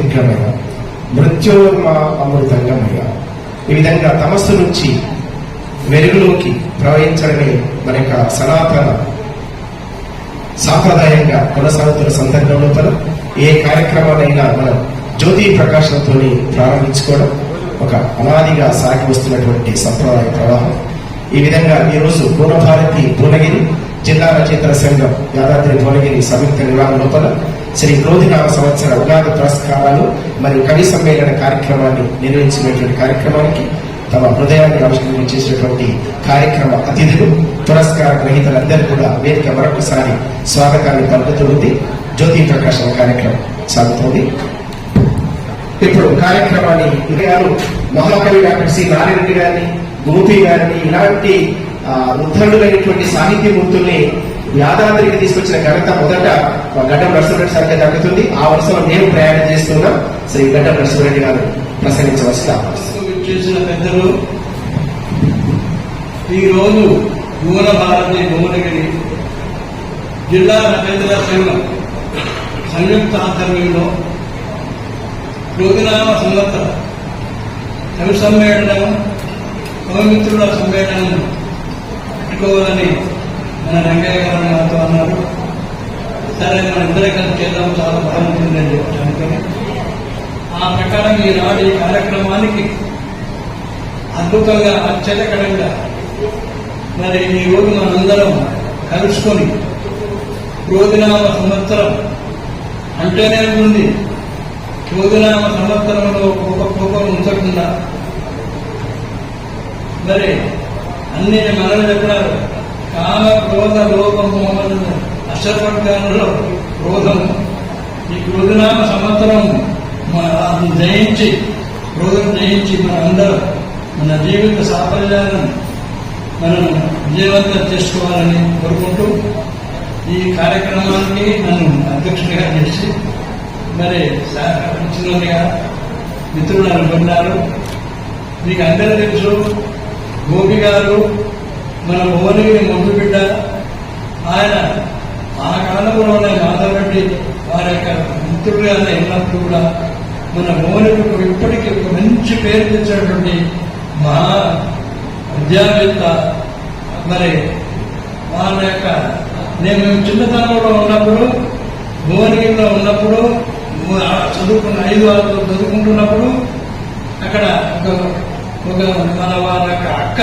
జ్యోతిర్గమయ మృత్యోర్మా అమృతంగమయ ఈ విధంగా తమస్సు నుంచి వెలుగులోకి ప్రవహించడమే మన యొక్క సనాతన సాంప్రదాయంగా కొనసాగుతున్న సందర్భం లోపల ఏ కార్యక్రమాలైనా మనం జ్యోతి ప్రకాశంతో ప్రారంభించుకోవడం ఒక అనాదిగా సాగి వస్తున్నటువంటి సంప్రదాయ ప్రవాహం. ఈ విధంగా ఈ రోజు భువనభారతి భువనగిరి జిల్లా రచయితల సంఘం యాదాద్రి భువనగిరి సంయుక్త నిర్వహణ లోపల శ్రీ క్రోధికాల సంవత్సర ఉగాది పురస్కారాలు మరియు కవి సమ్మేళన కార్యక్రమాన్ని నిర్వహించినటువంటి కార్యక్రమానికి తమ హృదయాన్ని ఆవిష్కరణ చేసినటువంటి కార్యక్రమ అతిథులు పురస్కార గ్రహీతలందరూ కూడా వేదిక మరొకసారి స్వాగతాన్ని పలుకుతుంది. జ్యోతి ప్రకాశం కార్యక్రమం సాగుతోంది. ఇప్పుడు కార్యక్రమాన్ని గారు మహాకవి డాక్టర్ సి నారాయణ గారిని గోపి గారిని ఇలాంటి ఆ, సాహిత్య మూర్తుల్ని యాదాద్రికి తీసుకొచ్చిన ఘనత మొదట మా గడ్డం నరసింహరెడ్డి సార్కి దక్కుతుంది. ఆ వరుసలో నేను ప్రయాణం చేస్తున్నాం. శ్రీ గడ్డం నరసింహరెడ్డి గారు ప్రసంగించవలసిన చేసిన పెద్దలు ఈరోజు భువన భారతి భువనగిరి జిల్లా రచయితల సంఘం సంయుక్త ఆధ్వర్యంలో రోజునామ సంవత్సర కవి సమ్మేళనం కవిమిత్రుల సమ్మేళనం పెట్టుకోవాలని మన రంగయ్య గారు నాతో అన్నారు. సరే మన ఇద్దరే కలిసి చేద్దాం చాలా బాగుంటుందని చెప్పి అనుకుని ఆ ప్రకారం ఈనాడు ఈ కార్యక్రమానికి అద్భుతంగా ఆశ్చర్యకరంగా మరి ఈ రోజు మనందరం కలుసుకొని రోజునామ సంవత్సరం అంటేనే ఉంది. రోజునామ సంవత్సరంలో ఒక కోపం ఉంచకుండా. మరి అన్ని మనల్ని చెప్పినారు. కామ క్రోధ లోపము అష్టవర్గాలలో క్రోధము. ఈ క్రోధనామ సంవత్సరం జయించి క్రోధం జయించి మన అందరూ మన జీవిత సాఫల్యాలను మనం విజయవంతం చేసుకోవాలని కోరుకుంటూ ఈ కార్యక్రమానికి నన్ను అధ్యక్షుడిగా చేసి మరి సహకరించినగా మిత్రులు అనుకున్నారు మీకు అందరూ తెలుసు గోపి గారు మన భువనగిరి ముందు బిడ్డ ఆయన ఆ కాలంలోనే మాధవరెడ్డి వారి యొక్క మిత్రులుగానే ఉన్నప్పుడు కూడా మన భువనగిరికి ఇప్పటికీ ఒక మంచి పేరు తెచ్చినటువంటి మహా విద్యావేత్త మరి వాళ్ళ యొక్క నేను చిన్నతనంలో ఉన్నప్పుడు భువనగిరిలో ఉన్నప్పుడు చదువుకున్న ఐదు ఆరు చదువుకుంటున్నప్పుడు అక్కడ ఒక ఒక మన వాళ్ళ యొక్క అక్క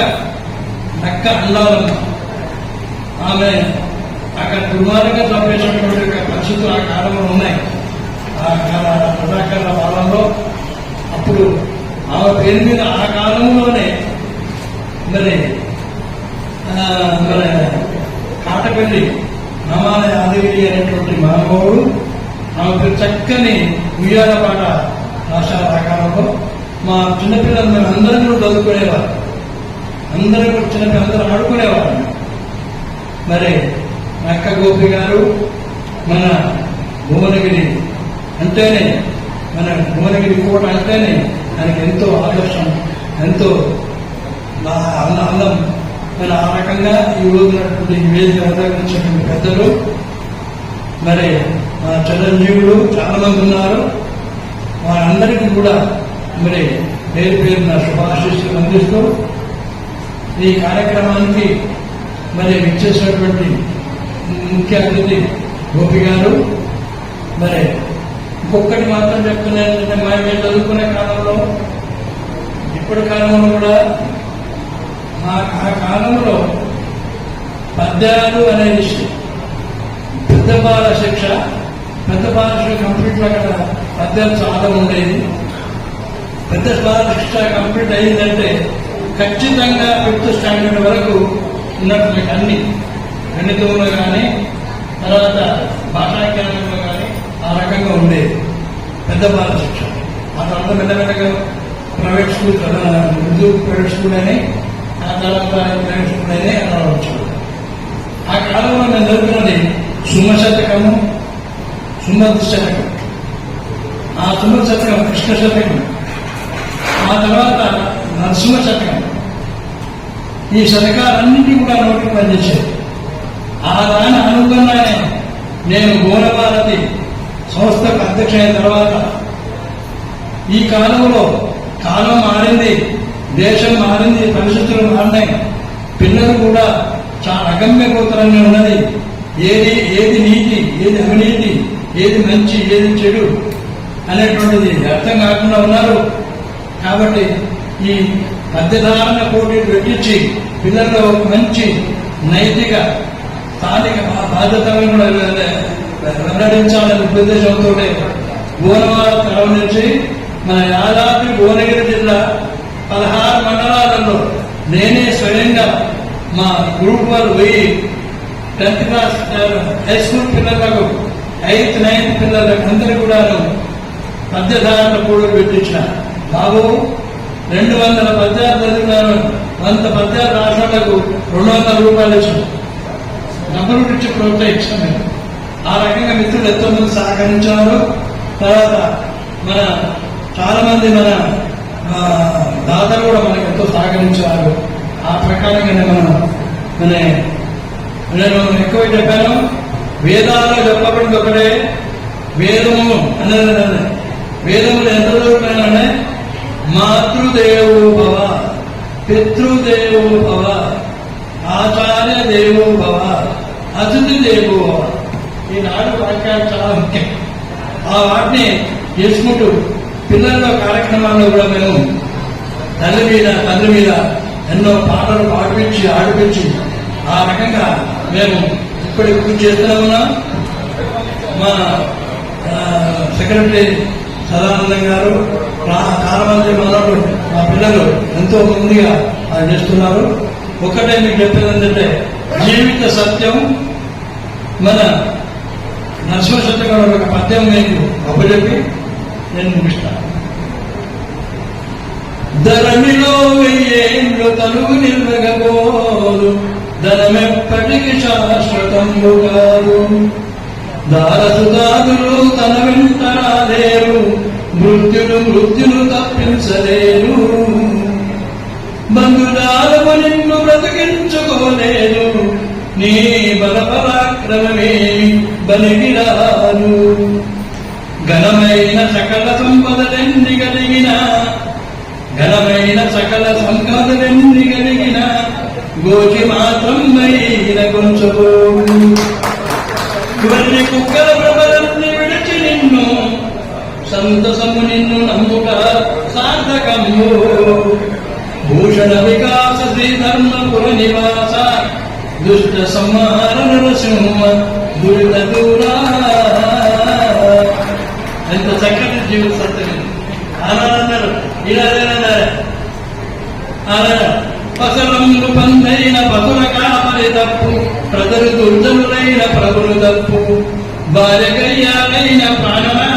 అక్క అన్నారమ్మ ఆమె అక్కడ దుర్మార్గంగా చంపేసినటువంటి పరిస్థితులు ఆ కాలంలో ఉన్నాయి. ఆ కాల రజాకర్ల కాలంలో అప్పుడు ఆమె పేరు మీద ఆ కాలంలోనే మరి మరి కాటపల్లి నమాలయ యాదగిరి అనేటువంటి మానవుడు ఆమెకు చక్కని ఉయ్యాల పాట రాశారు ఆ కాలంలో. మా చిన్నపిల్లలు మేము అందరం కూడా చదువుకునేవారు. అందరూ కూడా అందరం అందరూ మరి నక్క గోపి గారు మన భువనగిరి అంటేనే మన భువనగిరి కోట అంటేనే ఆయనకి ఎంతో ఆదర్శం ఎంతో నా అన్న అందం మరి ఆ రకంగా ఈ రోజునటువంటి వేదిక అవతరించినటువంటి పెద్దలు మరి మా చిరంజీవులు చాలా మంది ఉన్నారు. వారందరికీ కూడా మరి పేరు పేరున శుభాశీస్సులు అందిస్తూ ఈ కార్యక్రమానికి మరి విచ్చేసినటువంటి ముఖ్య అతిథి గోపి గారు. మరి ఇంకొకటి మాత్రం చెప్తున్నాను ఏంటంటే మా మేము చదువుకునే కాలంలో ఇప్పటి కాలంలో కూడా ఆ ఆ కాలంలో పద్యాలు అనే విషయం పెద్ద బాల శిక్ష పెద్ద బాల శిక్ష కంప్లీట్ అక్కడ పద్యాలు చాలా ఉండేది పెద్ద బాల శిక్ష కంప్లీట్ అయిందంటే ఖచ్చితంగా ఫిఫ్త్ స్టాండర్డ్ వరకు ఉన్నటువంటి అన్ని గణితంలో కానీ తర్వాత భాషాజ్ఞానంలో కానీ ఆ రకంగా ఉండేది. పెద్ద బాల శిక్ష ఆ తర్వాత మెల్లమెల్లగా private school Urdu private school అని ఆ తర్వాత ప్రైవేట్ స్కూల్ అని అలా వచ్చాడు ఆ కాలంలో నేను చదువుకున్నది సుమశతకము శతకము శతకం ఆ సుమత్ శతకం కృష్ణ శతకం ఆ తర్వాత నరసింహ శతకం ఈ శతకాలన్నింటినీ కూడా నోటికి పనిచేసేది ఆ దాని అనుకున్నానే నేను గోనభారతి సంస్థకు అధ్యక్ష అయిన తర్వాత ఈ కాలంలో కాలం మారింది దేశం మారింది పరిస్థితులు మారినాయి. పిల్లలు కూడా చాలా అగమ్యగోచరంగా ఉన్నది. ఏది ఏది నీతి ఏది అవినీతి ఏది మంచి ఏది చెడు అనేటువంటిది అర్థం కాకుండా ఉన్నారు. కాబట్టి ఈ మధ్యధారణ పోటీలు పెట్టించి పిల్లల్లో ఒక మంచి నైతిక స్థానిక బాధ్యతలను కూడా వెల్లడించాలనే ఉద్దేశంతో భువనవాడ తరం నుంచి మన యాదాద్రి భువనగిరి జిల్లా పదహారు మండలాలలో నేనే స్వయంగా మా గ్రూప్ వాళ్ళు పోయి టెన్త్ క్లాస్ హై స్కూల్ పిల్లలకు ఎయిత్ నైన్త్ పిల్లలకు అందరూ కూడా మధ్యధారణ కూడా పెట్టించిన బాబు. రెండు వందల పద్యాలు చదివినాను వంద పద్యాలు రాష్ట్రాలకు రెండు వందల రూపాయలు ఇచ్చిన డబ్బులు నుంచి ప్రోత్సహించాం మేము. ఆ రకంగా మిత్రులు ఎంతో మంది సహకరించారు తర్వాత మన చాలా మంది మన దాతలు కూడా మనకు ఎంతో సహకరించారు ఆ ప్రకారంగానే మనం మన నేను ఎక్కువ చెప్పాను. వేదాల్లో చెప్పబడింది ఒకటే వేదము అన్నది వేదములు ఎంత చదువుతున్నానంటే మాతృదేవో భవ పితృదేవో భవ ఆచార్య దేవో భవ అతిథి దేవో భవ. ఈ నాలుగు వాక్యాలు చాలా ముఖ్యం. ఆ వాటిని చేసుకుంటూ పిల్లల కార్యక్రమాల్లో కూడా మేము తల్లి మీద తండ్రి మీద ఎన్నో పాటలు పాడిపించి ఆడిపించి ఆ రకంగా మేము ఇప్పటికి పూజ చేస్తూనే ఉన్నాం. మా సెక్రటరీ సదానందం గారు రా- చాలా మా పిల్లలు ఎంతో ముందుగా చేస్తున్నారు. ఒకటే మీకు చెప్పేది ఏంటంటే జీవిత సత్యం మన నరసింహశతకంలో ఒక పద్యం మీకు అప్పచెప్పి నేను ముగిస్తాను ధరణిలో వెయ్యేళ్ళు తలుగు నిలవగబోదు ధనమెప్పటికి శాశ్వతంబు కాదు దారసుదారులు తన వెంట రాలేరు మృత్యులు మృత్యులు తప్పించలేను. బంధుదారము నిన్ను బ్రతికించుకోలేను. నీ బలపరాక్రమమేమి బలిగిరాను ఘనమైన సకల సంపదలెన్ని కలిగిన ఘనమైన సకల సంపదలెన్ని కలిగిన గోచి మాత్రం మైన కొంచెం సంతసము నిన్ను నమ్ముట సార్థకము భూషణ వికాస శ్రీ ధర్మపుర నివాస దుష్ట సంహార నరసింహ దురిత దూరా ఎంత చక్కటి జీవిత సత్యం అన్నారు ఇలా పసరంగు పందైన పసుల కాపరి తప్పు ప్రజలు దుర్జనులైన ప్రభులు తప్పు భార్య గయ్యాలైన ప్రాణనాథుని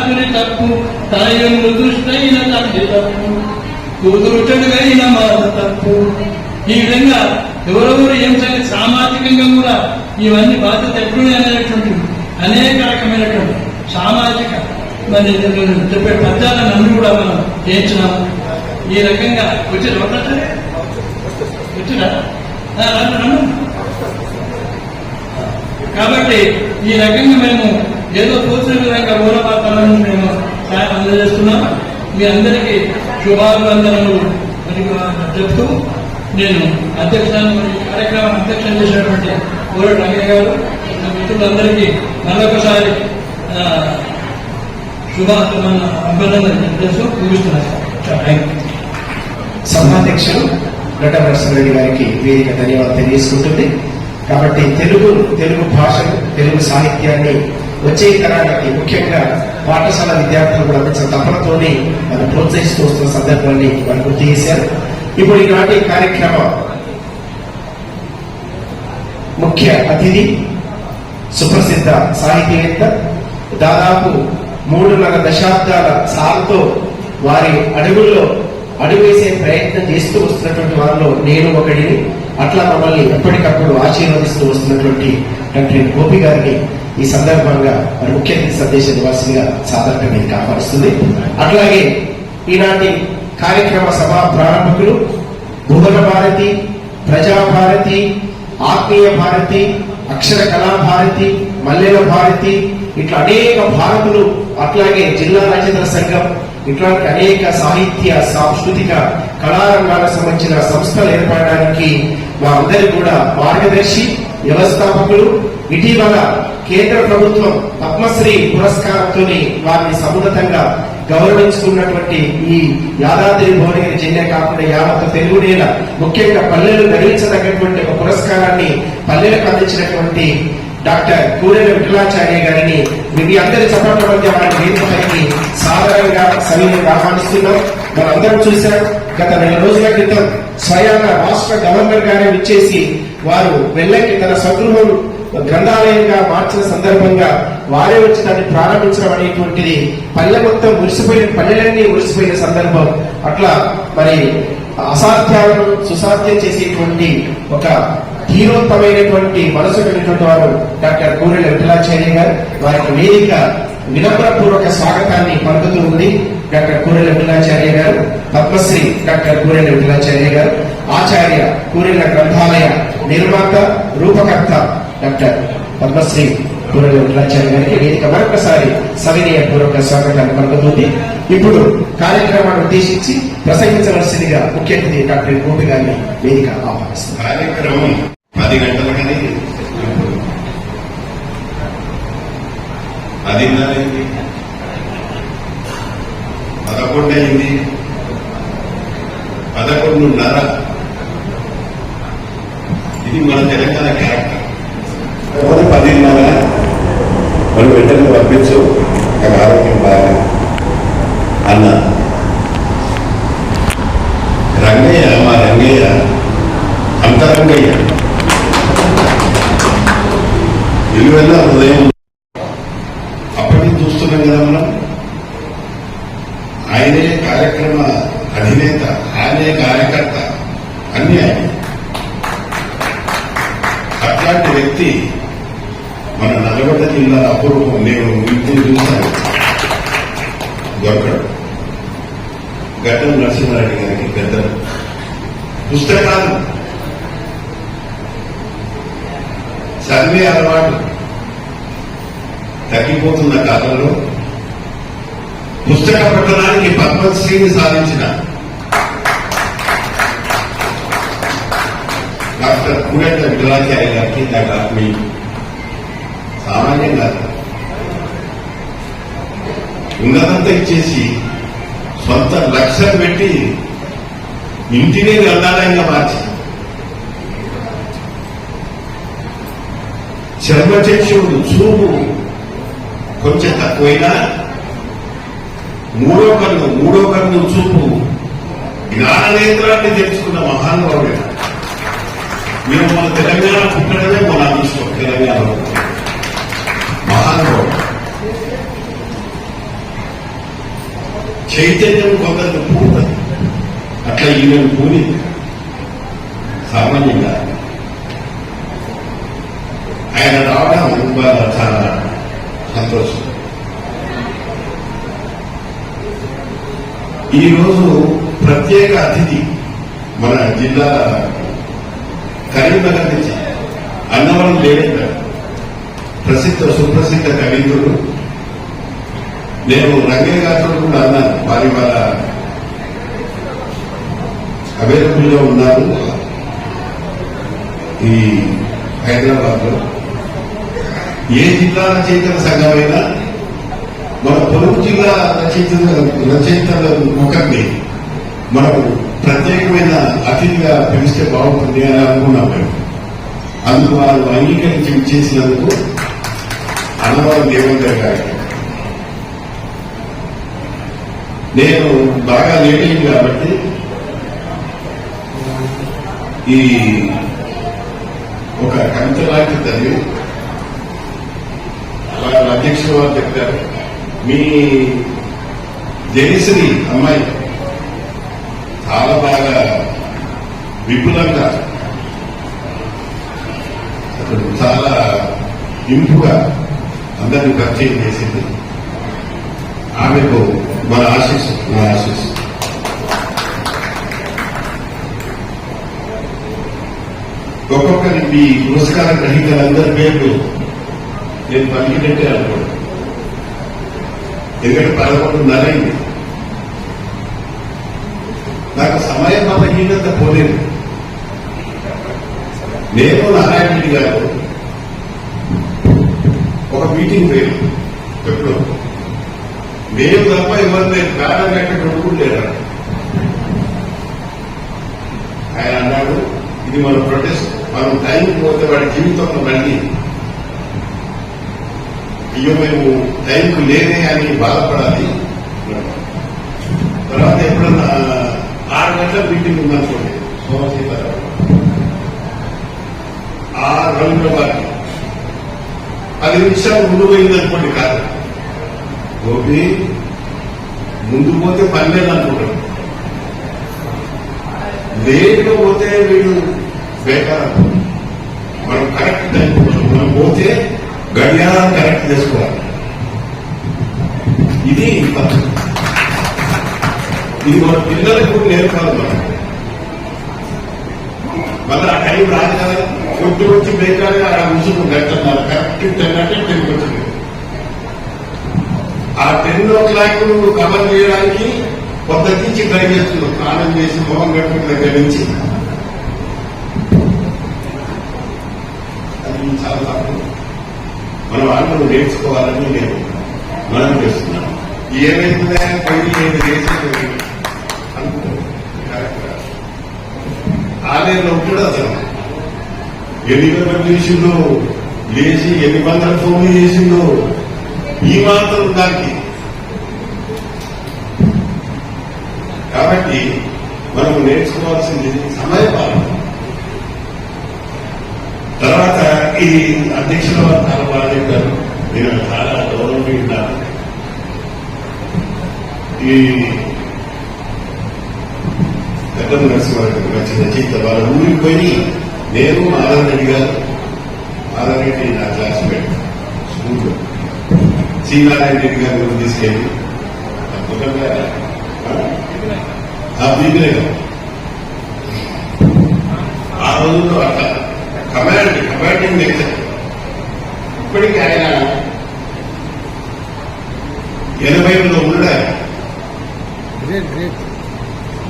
తప్పు దృష్టైన తండ్రి తప్పు కూతురు మాట తప్పు. ఈ విధంగా ఎవరెవరు ఏం చేయాలి? సామాజికంగా కూడా ఇవన్నీ బాధ్యత ఎప్పుడు అనేటువంటి అనేక రకమైనటువంటి సామాజిక మరి చెప్పే పద్యాలను అన్ని కూడా మనం చేయించినాము ఈ రకంగా వచ్చి ఒకటే వచ్చిరా? కాబట్టి ఈ రకంగా మేము ఏదో తోచిన విధంగా ఊరపాత్రలను మేము సాయం అందజేస్తున్నాం మీ అందరికీ శుభాభివందనలు అని చెప్తూ నేను అధ్యక్షాన్ని కార్యక్రమం అధ్యక్షం చేసినటువంటి ఊర రంగయ్య గారు నా మిత్రులందరికీ మరొకసారి ఆ, శుభాభివందన అభ్యర్థన చేస్తూ ముగిస్తున్నాను. సార్ థ్యాంక్ సభాధ్యక్షులు గారికి వేదిక ధన్యవాదాలు తెలియజేసుకుంటుంది. కాబట్టి తెలుగు తెలుగు భాషను తెలుగు సాహిత్యాన్ని వచ్చే తరానికి ముఖ్యంగా పాఠశాల విద్యార్థులు కూడా అందించిన తపనతోనే మనం ప్రోత్సహిస్తూ వస్తున్న సందర్భాన్ని వారు గుర్తు చేశారు. ఇప్పుడు ఈనాటి కార్యక్రమం ముఖ్య అతిథి సుప్రసిద్ధ సాహితీవేత్త దాదాపు మూడున్నర దశాబ్దాల సార్తో వారి అడుగుల్లో అడుగేసే ప్రయత్నం చేస్తూ వస్తున్నటువంటి వారిలో నేను ఒకడిని. అట్లా మమ్మల్ని ఎప్పటికప్పుడు ఆశీర్వదిస్తూ వస్తున్నటువంటి డాక్టర్ గోపి గారిని ఈ సందర్భంగా మరి ముఖ్య సందేశ నివాసిగా సాధారణంగా మీదకి కాపాడుస్తుంది అట్లాగే ఈనాటి కార్యక్రమ సభా ప్రారంభకులు భువన భారతి ప్రజా భారతి ఆత్మీయ భారతి అక్షర కళా భారతి మల్లెల భారతి ఇట్లా అనేక భారతులు అట్లాగే జిల్లా రచయితల సంఘం ఇట్లాంటి అనేక సాహిత్య సాంస్కృతిక కళారంగాలకు సంబంధించిన సంస్థలు ఏర్పడడానికి మా అందరి కూడా మార్గదర్శి వ్యవస్థాపకులు ఇటీవల కేంద్ర ప్రభుత్వం పద్మశ్రీ పురస్కారంతో వారిని సమున్నతంగా గౌరవించుకున్నటువంటి ఈ యాదాద్రి భువనగిరి జిల్లా కాకుండా యావత్ తెలుగు నేల ముఖ్యంగా పల్లెలు గర్వించదగ్గటువంటి ఒక పురస్కారాన్ని పల్లెలకు అందించినటువంటి డాక్టర్ కూరెల విఠలాచార్య గారిని మీ అందరి చప్పట్ల మధ్య వారి వేదికపైకి సాధారణంగా సమీపంగా ఆహ్వానిస్తున్నాం. మనందరం చూశాం గత నెల రోజుల క్రితం స్వయాన రాష్ట్ర గవర్నర్ గారే విచ్చేసి వారు వెళ్ళకి తన స్వగృహం గ్రంథాలయంగా మార్చిన సందర్భంగా వారే వచ్చి దాన్ని ప్రారంభించడం అనేటువంటిది పల్లె మొత్తం మురిసిపోయిన పల్లెలన్నీ మురిసిపోయిన సందర్భం. అట్లా మరి అసాధ్యాలను సుసాధ్యం చేసేటువంటి ఒక ధీరోత్తమైనటువంటి మనసు కలిగినటువంటి వారు డాక్టర్ కూరెల విఠలాచార్య గారు. వారికి వేదిక వినమ్రపూర్వక స్వాగతాన్ని పలుకుతూ ఉంది డాక్టర్ కూరెల విఠలాచార్య గారు పద్మశ్రీ డాక్టర్ కూరెల విఠలాచార్య గారు ఆచార్య కూరెల గ్రంథాలయ నిర్మాత రూపకర్త డాక్టర్ పద్మశ్రీ కూరెల విఠలాచార్య గారికి వేదిక మరొకసారి సవినయ పూర్వక స్వాగతాన్ని పలుకుతుంది. ఇప్పుడు కార్యక్రమాన్ని ఉద్దేశించి ప్రసంగించవలసిందిగా ముఖ్య అతిథి డాక్టర్ గోపి గారిని వేదిక ఆహ్వానిస్తుంది కార్యక్రమం పది గంటలకని ఇప్పుడు పదిన్నర పదకొండు అయింది. పదకొండున్నర. ఇది మన తెలంగాణ క్యారెక్టర్ కాకపోతే పదిన్నర మరి వెంటనే పంపించు నాకు ఆరోగ్యం బాగా. అన్న రంగయ్య మా రంగయ్య అంత అంతరంగయ్య. విలువెల్ల హృదయం. అప్పటికి చూస్తున్నాం కదా మనం. చదివే అలవాటు. తగ్గిపోతున్న కాలంలో పుస్తక పఠనానికి పద్మశ్రీని సాధించిన డాక్టర్ కూరెట్ల విఠలాచార్య గారికి నాకు ఆత్మీయం సామాన్యంగా కాదు ఉన్నదంతా ఇచ్చేసి సొంత లక్ష్యం పెట్టి ఇంటినే గ్రంథాలయంగా మార్చి. చర్మచక్షుడు చూపు కొంచెం తక్కువైనా మూడో కన్ను మూడో కన్ను చూపు. జ్ఞాననేత్రాన్ని తెలుసుకున్న మహానుభావుడు. మేము మన తెలంగాణ పుట్టడమే మన అదృష్టం తెలంగాణలో మహానుభావుడు. చైతన్యం కొందరు పూర్త అట్లా ఈమె పూని సామాన్యంగా ఆయన రావడం ఇవాళ చాలా సంతోషం ఈరోజు ప్రత్యేక అతిథి మన జిల్లా కరీంనగర్ నుంచి అన్నవరం లేడేంద్ర ప్రసిద్ధ సుప్రసిద్ధ కవీంద్రుడు. నేను రంగయ్య గారితో కూడా అన్నాను వారి వాళ్ళ అవైలబుల్గా ఉన్నారు. ఈ హైదరాబాద్లో ఏ జిల్లా రచయితల సంఘమైనా మన పొరుగు జిల్లా రచయితల రచయితల ముఖండి మనకు ప్రత్యేకమైన అతిథిగా పిలిస్తే బాగుంటుంది అని అనుకున్నాం మేము. అందుకు వారు అంగీకరించి చేసినందుకు అన్నవరం దేవేంద్ర గారికి. నేను బాగా లేట్ అయింది కాబట్టి ఈ ఒక కవిత లాంటి తల్లి అలా అధ్యక్షుల వారు చెప్పారు. మీ జయశ్రీ అమ్మాయి చాలా బాగా విపులంగా చాలా ఇంపుగా అందరినీ పరిచయం చేసింది. ఆమెకు మన ఆశీస్ నా ఆశీస్ ఒక్కొక్కరి మీ పురస్కార గ్రహీతలందరి పేర్లు నేను పలికినట్టే అనుకోండి. ఎందుకంటే పదకొండున్నర అయింది నాకు సమయ బలహీనత పోలేదు. నేను నారాయణ రెడ్డి గారు ఒక మీటింగ్ పోయాం. ఎప్పుడు మేము తప్ప ఎవరు నేను ప్రాణం ఎక్కడ కూడా ఆయన అన్నాడు ఇది మన ప్రొటెస్ట్ మనం టైం పోతే వాడి జీవితంలో మళ్ళీ అయ్యో మేము టైంకు లేనే అని బాధపడాలి. తర్వాత ఎప్పుడన్నా ఆరు గంటల మీటింగ్ ఉందనుకోండి సోమశీతారావు ఆ రంగుల వారికి పది నిమిషాలు ముందు పోయిందనుకోండి కాదు. గోపి ముందు పోతే పన్నెండు అనుకుంటాడు లేట్గా పోతే వీడు బేకార్ మనం కరెక్ట్ టైం మనం పోతే గడియారం కరెక్ట్ చేసుకోవాలి. ఇది పద్ధతి. ఇది మన పిల్లలకు కూడా నేర్పాలి మనం. మళ్ళీ ఆ టైం రాదు కదా కొట్టి వచ్చి బేకారుగా ఆ ముసుగు గంటన్నారు కరెక్ట్ టెన్ అంటే టెన్ వచ్చింది ఆ టెన్ ఓ క్లాక్ కవర్ చేయడానికి కొత్త నుంచి ట్రై చేస్తున్నాం స్నానం చేసి మొహం గడుపుల దగ్గర నుంచి అది చాలా తప్పు మన వాళ్ళు నేర్చుకోవాలని నేను మనం చేస్తున్నాం. ఏమైందా పోయి నేను చేసేది ఆలయంలో కూడా అసలు. ఎన్ని గంటలు చేసిందో లేచి ఎన్ని వందల ఫోన్లు చేసిందో ఈ మాత్రం దానికి కాబట్టి మనం నేర్చుకోవాల్సింది సమయపాలన. తర్వాత ఈ అధ్యక్షుల వర్గాల నేను చాలా గౌరవించాను ఈ పెద్ద నరసింహారెడ్డి మంచి రచయిత వాళ్ళ ఊరికి పోయి నేను ఆదరణ గారు ఆదరణ నా క్లాస్మేట్ స్కూల్లో. శ్రీనారాయణ రెడ్డి గారు కూడా తీసుకెళ్ళి అద్భుతంగా ఆ? బీబీలే ఆ రోజుల్లో అట్లా కమాండ్ కమాండింగ్ లెక్చర్. ఇప్పటికీ ఆయన ఎనభైలో ఉన్నాడు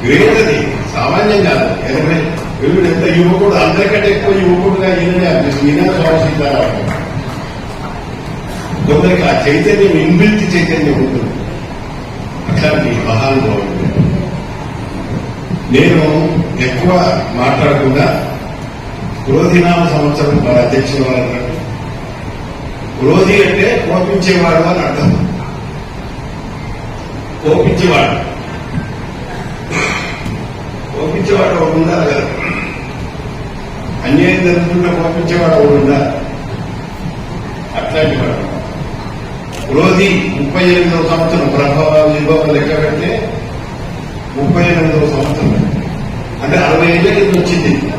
గ్రేట్ అది సామాన్యం కాదు. ఎనభై వీడు ఎంత యువకుడు అందరికంటే ఎక్కువ యువకుడుగా ఈయననే ఈయన స్వామి కొందరికి ఆ చైతన్యం ఇన్బిల్ట్ చైతన్యం ఉంటుంది. అట్లాంటి మహానుభావుడు నేను ఎక్కువ మాట్లాడకుండా క్రోధినామ సంవత్సరం మన అధ్యక్షుల వారు అన్నట్టు క్రోధి అంటే కోపించేవాడు అని అర్థం. కోపించేవాడు. కోపించేవాడు ఒకడు ఉండాలి కదా. అన్యాయం జరుగుతుంటే కోపించేవాడు ఒకడు ఉండాలి. అట్లాంటి వాడు క్రోధి ముప్పై ఎనిమిదవ సంవత్సరం ప్రభావాలు విభాగం లెక్క పెడితే ముప్పై ఎనిమిదవ సంవత్సరం. అంటే అరవై ఏళ్ళ కింద వచ్చింది.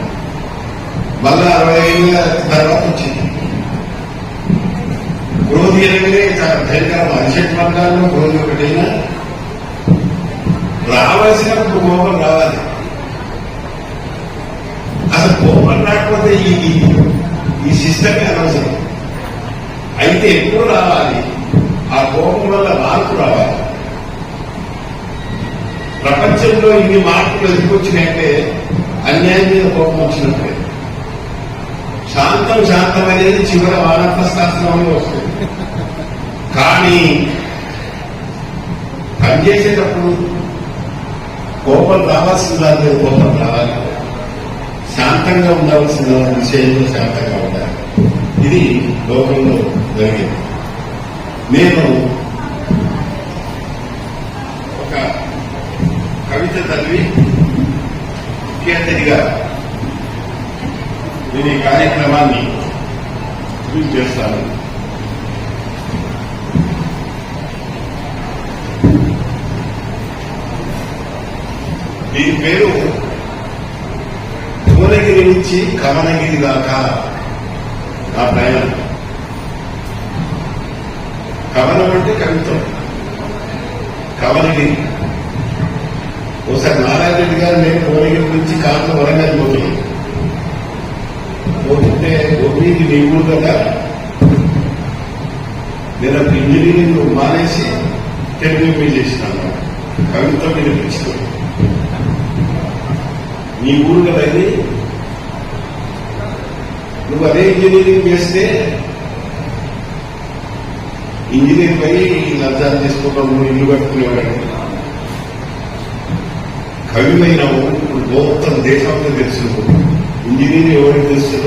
మళ్ళా అరవై ఏళ్ళ తర్వాత వచ్చింది. క్రోధి అనేది ధైర్యంగా భయంకరం అరిషట్ వర్గాల్లో క్రోధి ఒకటైనా? రావాల్సినప్పుడు కోపం రావాలి. అసలు కోపం రాకపోతే ఈ ఈ- ఈ సిస్టమే అనవసరం. అయితే ఎప్పుడు రావాలి? ఆ కోపం వల్ల మార్పు రావాలి. ప్రపంచంలో ఇన్ని మార్పులు ఎదుర్కొచ్చినాయంటే అన్యాయం మీద కోపం వచ్చినట్టే శాంతం శాంతం అనేది చివరి వానప్రస్థాశ్రమంలో వస్తుంది. కానీ పనిచేసేటప్పుడు కోపం రావాల్సిందా లేదు కోపం రావాలి. శాంతంగా ఉండాల్సిన విషయంలో శాంతంగా ఉండాలి. ఇది లోకంలో జరిగింది. నేను ఒక కవిత తల్లి ముఖ్య అతిథిగా నేను ఈ కార్యక్రమాన్ని చేస్తాను దీని పేరు భువనగిరి నుంచి కమనగిరి దాకా నా ప్రయాణం. కవనం అంటే కవిత్వం. కవనగిరి ఒకసారి నారాయణ రెడ్డి గారు నేను భువనగిరి నుంచి కాంత వరంగల్ పోతున్నాం పోతుంటే గోపీకి నీ కదా. నేను అప్పుడు ఇంజనీరింగ్ మానేసి తెలుగు చేసినాను కవిత్వం మీద పిలుచుకో నీ ఊరు కదా ఇది? నువ్వు అదే ఇంజనీరింగ్ చేస్తే ఇంజనీర్ పోయి లబ్ధాలు చేసుకోవడం ఇల్లు కట్టుకునేవాడు. కవిమైన ఇప్పుడు మొత్తం దేశంలో తెలుసు ఇంజనీరింగ్ ఎవరికి తెలుసు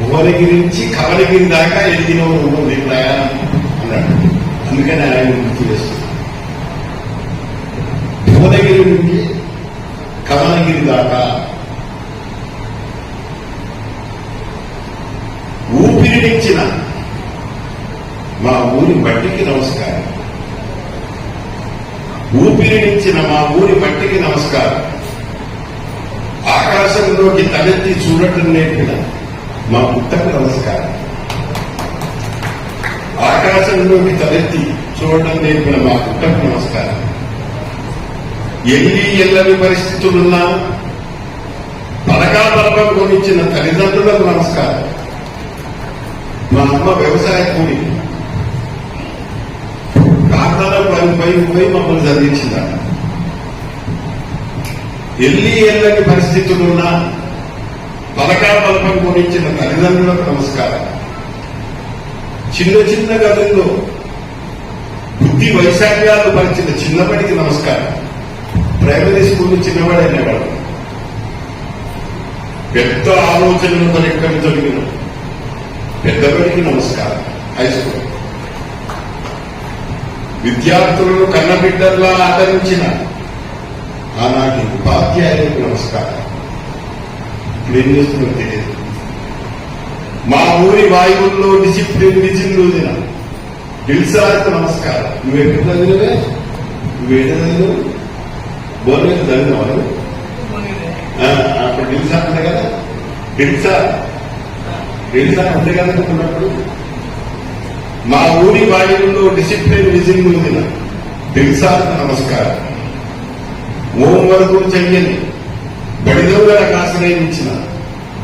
భువనగిరి నుంచి కవలగిరి దాకా ఎదిగిన ఉంటుంది ప్రయాణం? అన్నాడు. అందుకని ఆయన గుర్తు చేస్తుంది భువనగిరి నుంచి కమలగిరి దాకా ఊపిరినిచ్చిన మా ఊరి మట్టికి నమస్కారం. ఊపిరినిచ్చిన మా ఊరి మట్టికి నమస్కారం. ఆకాశంలోకి తలెత్తి చూడటం నేర్పిన మా పుట్టకు నమస్కారం. ఆకాశంలోకి తలెత్తి చూడటం నేర్పిన మా పుట్టకు నమస్కారం. ఎల్లి పరిస్థితులు పరిస్థితులున్నా పథకాల బలపం కొనిచ్చిన తల్లిదండ్రులకు నమస్కారం. మా అమ్మ వ్యవసాయ కూలి. కాకాల పై పై పోయి మమ్మల్ని చదివించిందట ఎల్లి ఎల్లని పరిస్థితులున్నా పథకాల బలపం కొనిచ్చిన తల్లిదండ్రులకు నమస్కారం. చిన్న చిన్న గదుల్లో బుద్ధి వైశాల్యాలు పరిచిన చిన్నప్పటికి నమస్కారం. ప్రైమరీ స్కూల్ చిన్నవాడు అనేవాడు పెద్ద ఆలోచనలు పరిక్కని జరిగిన పెద్దవాడికి నమస్కారం. హై స్కూల్ విద్యార్థులను కన్నబిడ్డల్లా ఆదరించిన ఆనాటి ఉపాధ్యాయులకు నమస్కారం. ఇప్పుడు ఏం చేస్తున్నా తెలియదు. మా ఊరి వాయువుల్లో డిసిప్లిన్ విజిల్లూదిన దిల్సార్కు నమస్కారం. నువ్వెక్కడ చదివినవే నువ్వేట చదివినవు బోర్లేదు చదివినవారు అప్పుడు దిల్సా ఉంది కదా? దిల్సా దిల్సా ఉంది కదా అనుకున్నప్పుడు? మా ఊరి వాయువుల్లో డిసిప్లిన్ విజిల్ ఉందిన దిల్సార్కు నమస్కారం. ఓం వరకు చెయ్యని బడిదవులకు ఆశ్రయించిన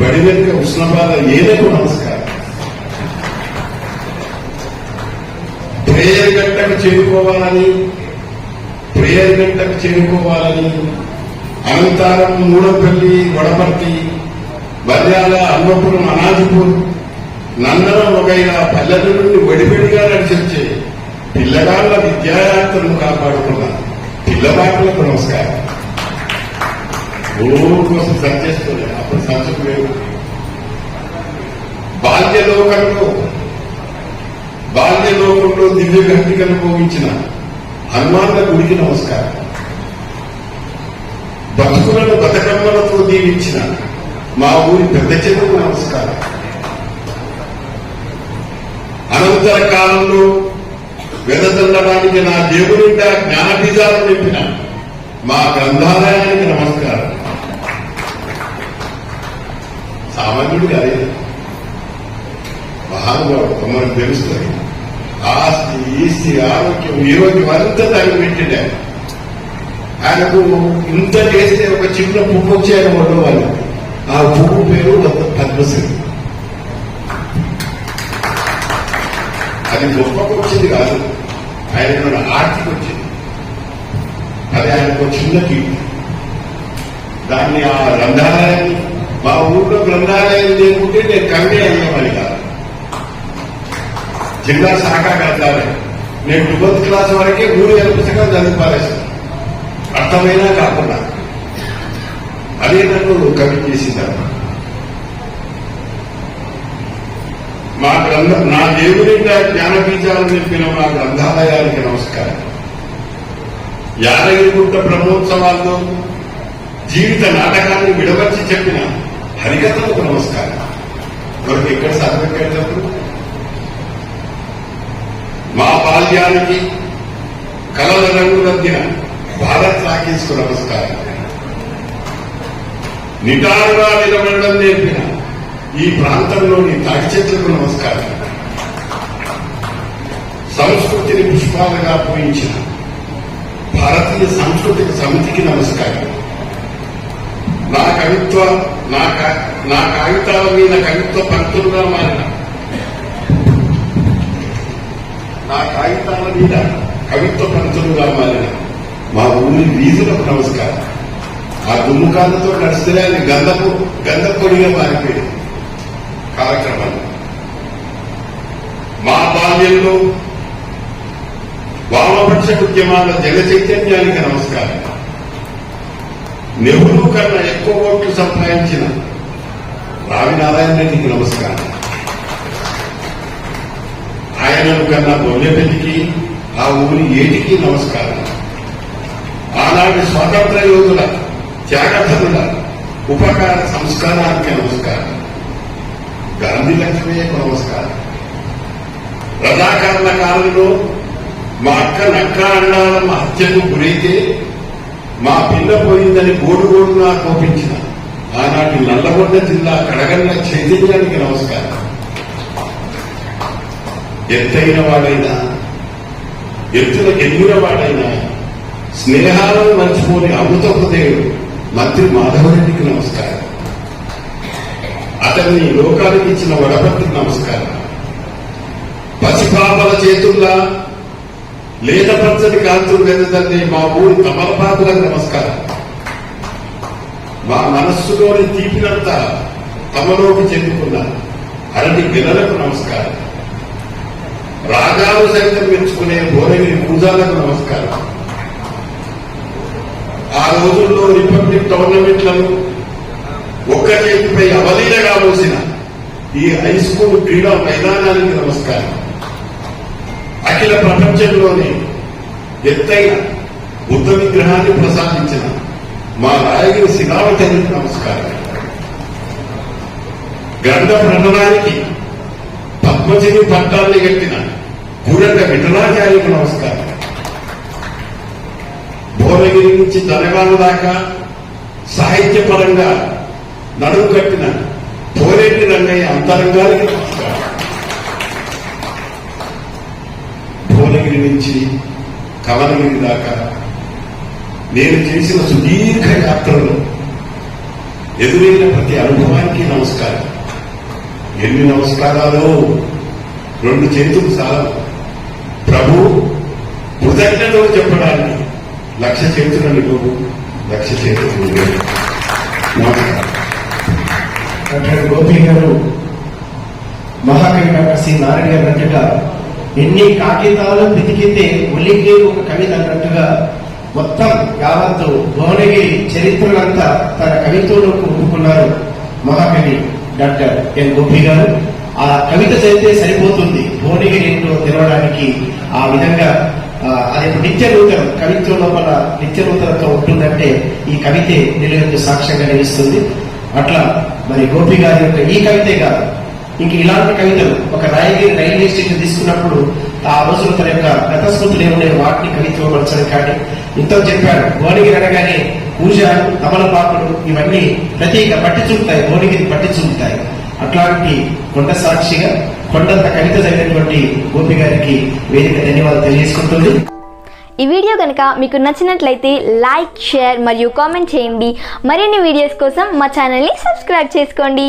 బడి వెనుక ఉష్ణబాధ ఏదకు నమస్కారం. ప్రేయర్ గంటకు చేరుకోవాలని ప్రేయర్ గంటకు చేరుకోవాలని అనంతారం మూడపల్లి వడపర్తి బల్యాల అన్నపురం అనాజిపూర్ నందనం వగైరా పల్లెల నుండి వెడిపెడిగా నడిచొచ్చే పిల్లగాళ్ళ విద్యాయాత్రను కాపాడుకున్న పిల్లబాట్లకు నమస్కారం. ఊరు కోసం సర్చ్ చేసుకోలే అప్పుడు సర్చకు వేరు బాల్యలోకంలో బాల్యలోకంలో దివ్య గంటికను భోగించిన హనుమాన్ల గుడికి నమస్కారం. బతుకులను బతకమ్మలతో దీవించిన మా ఊరి పెద్ద చెరువుకు నమస్కారం. అనంతర కాలంలో వెదజల్లడానికి నా దేవునిండా జ్ఞానబీజాలు నింపిన మా గ్రంథాలయానికి నమస్కారం. సామాన్యుడు కాదు మహానుభావుడు మనకు తెలుస్తుంది ఆస్తి ఈస్తి ఆరోగ్యం ఈరోగ్యం అంతా తను పెట్టిండే. ఆయనకు ఇంత చేస్తే ఒక చిన్న పువ్వు వచ్చి ఆయన వండవాలి ఆ పువ్వు పేరు పద్మశ్రీ. అది గొప్పకు వచ్చింది కాదు. ఆయన ఆర్తికి వచ్చింది. అది ఆయనకు చిన్న కీర్తి. దాన్ని ఆ గ్రంథాలయాన్ని మా ఊళ్ళో గ్రంథాలయం లేకుంటే నేను కవి అయ్యేవాడి కాదు. జిల్లా శాఖ గ్రంథాలయం నేను ట్వెల్త్ క్లాస్ వరకే మూడు వేల పుస్తకాలు చదివి అర్థమైనా కాకుండా. అదే నన్ను కవి చేసిందన్నమాట మా గ్రంథ నా దేవుని జ్ఞానబీజాలు నింపిన మా గ్రంథాలయానికి నమస్కారం. యాదగిరిగుట్ట బ్రహ్మోత్సవాల్లో జీవిత నాటకాన్ని విడవచ్చి చెప్పిన హరికథలకు నమస్కారం. కొరకు ఎక్కడ సాధపెట్టేటప్పుడు మా బాల్యానికి కలల రంగులద్దిన భారత్ రాకేశ్కు నమస్కారం. నిటారుగా నిలబడడం నేర్పిన ఈ ప్రాంతంలోని తాటి చెట్లకు నమస్కారం. సంస్కృతిని పుష్పాలుగా పూయించిన భారతీయ సాంస్కృతిక సమితికి నమస్కారం. నా కవిత్వ నా కా- నా కాగితాల మీద కవిత్వ పంక్తులుగా మారిన నా కాగితాల మీద కవిత్వ పంక్తులుగా మారిన మా ఊరి వీధులకు నమస్కారం. ఆ దుమ్ముకాలతో నడిస్తే అది గంధపు గంధపొడిగా మారిపోయింది. కాలక్రమంలో మా బాల్యంలో వామపక్ష ఉద్యమాల జన చైతన్యానికి నమస్కారం. నెహ్రూ కన్నా ఎక్కువ ఓట్లు సంపాదించిన రావి నారాయణ రెడ్డికి నమస్కారం. ఆయనను కన్నా బొల్లెపల్లికి ఆ ఊరి ఏటికి నమస్కారం. ఆనాటి స్వాతంత్ర యోధుల త్యాగధనుల ఉపకార సంస్కారానికి నమస్కారం. గాంధీ లక్ష్మయ్యకు నమస్కారం. రజాకారుల కాలంలో మా అక్క నక్క అండాలమ్మ హత్యకు గురైతే మా పిల్ల పోయిందని గోడుగోడుగా కోపించిన ఆనాటి నల్లగొండ జిల్లా కడగన్న చైతన్యానికి నమస్కారం. ఎత్తైన వాడైనా ఎత్తున ఎన్నిన వాడైనా స్నేహాలను మర్చిపోని అమృతోపదేవుడు మంత్రి మాధవరెడ్డికి నమస్కారం. అతన్ని లోకానికి ఇచ్చిన వడపత్రికి నమస్కారం. పసిపాపల చేతుల్లా లేత పచ్చని కాంతులు వెదజల్లి మా ఊరి తమలపాకులకు నమస్కారం. మా మనస్సులోని తీపినంత తమలోకి చెందుకున్న అరటి పిల్లలకు నమస్కారం. రాగాలు సైతం పెంచుకునే భువనగిరి పూజాలకు నమస్కారం. ఆ రోజుల్లో రిపబ్లిక్ టోర్నమెంట్లను ఒక్క చేతిపై అవలీలగా మోసిన ఈ హై స్కూల్ క్రీడా మైదానానికి నమస్కారం. అఖిల ప్రపంచంలోనే ఎత్తైన బుద్ధ విగ్రహాన్ని ప్రసాదించిన మా రాయగిరి శిలావతనికి నమస్కారం. గ్రంథ ప్రణనానికి పద్మజిని పట్టాన్ని కట్టిన గురంగ విఠలాచార్యకు నమస్కారం. భువనగిరి నుంచి జనగామ దాకా సాహిత్యపరంగా నడుము కట్టిన పోరెడ్డి రంగయ్య అంతరంగానికి నమస్కారం. భువనగిరి నుంచి కవనగిరి దాకా నేను చేసిన సుదీర్ఘ యాత్రలో ఎదురైన ప్రతి అనుభవానికి నమస్కారం. ఎన్ని నమస్కారాలు? రెండు చేతులు చాలా ప్రభు కృతజ్ఞతలు చెప్పడానికి లక్ష చేతులను నువ్వు లక్ష చేతులు డాక్టర్ గోపి గారు మహాకవి డాక్టర్ సి నారాయణ గారు అన్నట్టుగా ఎన్ని కాగితాలు వెతికితే ఒలిగే ఒక కవిత అన్నట్టుగా మొత్తం యావత్తు భువనగిరి చరిత్రలంతా తన కవిత్వంలో కూడుకున్నారు మహాకవి డాక్టర్ ఎన్ గోపి గారు. ఆ కవిత చదివితే సరిపోతుంది. భువనగిరి ఏంటో తెలవడానికి ఆ విధంగా ఆ, అది నిత్య నూతనం కవిత్వం లోపల నిత్య నూతనతో ఉంటుందంటే ఈ కవితే నిలయంతో సాక్ష్యంగా నిలుస్తుంది. అట్లా మరి గోపి గారి యొక్క ఈ కవితే కాదు. ఇంక ఇలాంటి కవితలు ఒక రాయగిరి రైల్వే స్టేషన్ తీసుకున్నప్పుడు ఆ రోజులు తన యొక్క గత స్మృతులు ఏమున్నాయి వాటిని కవిత్వపరచడం కానీ ఇంతో చెప్పాడు. భువనగిరి అనగానే పూజ తమలపాకులు ఇవన్నీ ప్రతీక పట్టి చూపుతాయి భువనగిరి పట్టి చూపుతాయి అట్లాంటి కొండ సాక్షిగా కొండంత కవిత చదివినటువంటి గోపి గారికి వేదిక ధన్యవాదాలు తెలియజేసుకుంటుంది. ఈ వీడియో కనుక మీకు నచ్చినట్లయితే లైక్ షేర్ మరియు కామెంట్ చేయండి. మరిన్ని వీడియోస్ కోసం మా ఛానల్ని సబ్స్క్రైబ్ చేసుకోండి.